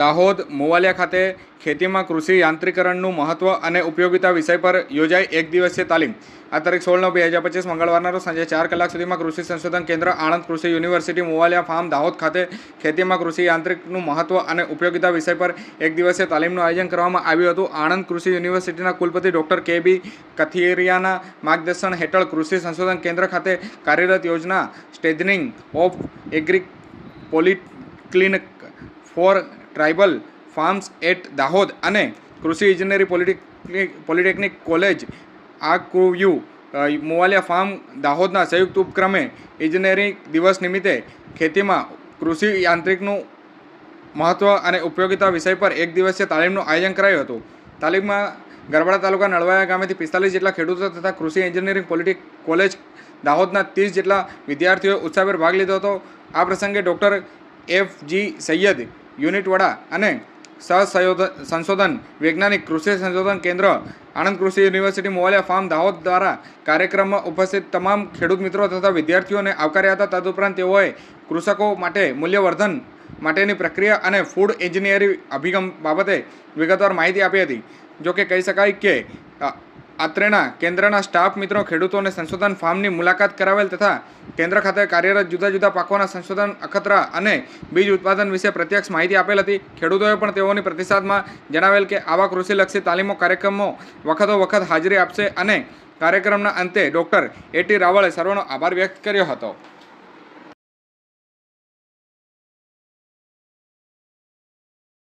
દાહોદ મોવાલિયા ખાતે ખેતીમાં કૃષિ યાંત્રિકરણનું મહત્વ અને ઉપયોગિતા વિષય પર યોજાઈ એક દિવસીય તાલીમ. આ તારીખ સોળ નવ બે હજાર પચીસ મંગળવારના રોજ સાંજે ચાર કલાક સુધીમાં કૃષિ સંશોધન કેન્દ્ર આણંદ કૃષિ યુનિવર્સિટી મોવાલિયા ફાર્મ દાહોદ ખાતે ખેતીમાં કૃષિ યાંત્રિકનું મહત્વ અને ઉપયોગિતા વિષય પર એક દિવસીય તાલીમનું આયોજન કરવામાં આવ્યું હતું. આણંદ કૃષિ યુનિવર્સિટીના કુલપતિ ડૉક્ટર કે બી કથિરિયાના માર્ગદર્શન હેઠળ કૃષિ સંશોધન કેન્દ્ર ખાતે કાર્યરત યોજના strengthening of agri polyclinic for tribal farms at Dahod અને કૃષિ ઇજનેરી પોલિટેકનિક પોલિટેકનિક કોલેજ આ કુયુ મોવાલિયા ફાર્મ દાહોદના સંયુક્ત ઉપક્રમે ઇજનેરી દિવસ નિમિત્તે ખેતીમાં કૃષિ યાંત્રિકનું મહત્ત્વ અને ઉપયોગિતા વિષય પર એક દિવસીય તાલીમનું આયોજન કરાયું હતું. તાલીમમાં ગરબડા તાલુકા નળવાયા ગામેથી પિસ્તાલીસ જેટલા ખેડૂતો તથા કૃષિ એન્જિનિયરિંગ પોલિટિક કોલેજ દાહોદના ત્રીસ જેટલા વિદ્યાર્થીઓએ ઉત્સાહભેર ભાગ લીધો હતો. આ પ્રસંગે doctor F G Saiyed unit વડા અને સહસંયોધ- સંશોધન, વૈજ્ઞાનિક કૃષિ સંશોધન કેન્દ્ર, આણંદ કૃષિ યુનિવર્સિટી, મોવાલિયા ફાર્મ દાહોદ દ્વારા કાર્યક્રમમાં ઉપસ્થિત તમામ ખેડૂત મિત્રો તથા વિદ્યાર્થીઓને આવકાર્યા હતા. તદુપરાંત તેઓએ કૃષકો માટે મૂલ્યવર્ધન માટેની પ્રક્રિયા અને ફૂડ એન્જિનિયરિંગ અભિગમ બાબતે વિગતવાર માહિતી આપી હતી. જોકે કહી શકાય કે અ, અત્રેના કેન્દ્રના સ્ટાફ મિત્રો ખેડૂતોને સંશોધન ફાર્મની મુલાકાત કરાવેલ તથા કેન્દ્ર ખાતે કાર્યરત જુદા જુદા પાકોના સંશોધન અખતરા અને બીજ ઉત્પાદન વિશે પ્રત્યક્ષ માહિતી આપેલ હતી. ખેડૂતોએ પણ તેઓની પ્રતિસાદમાં જણાવેલ કે આવા કૃષિલક્ષી તાલીમો કાર્યક્રમો વખતો વખત હાજરી આપશે અને કાર્યક્રમના અંતે ડૉક્ટર એટી રાવળે સર્વનો આભાર વ્યક્ત કર્યો હતો.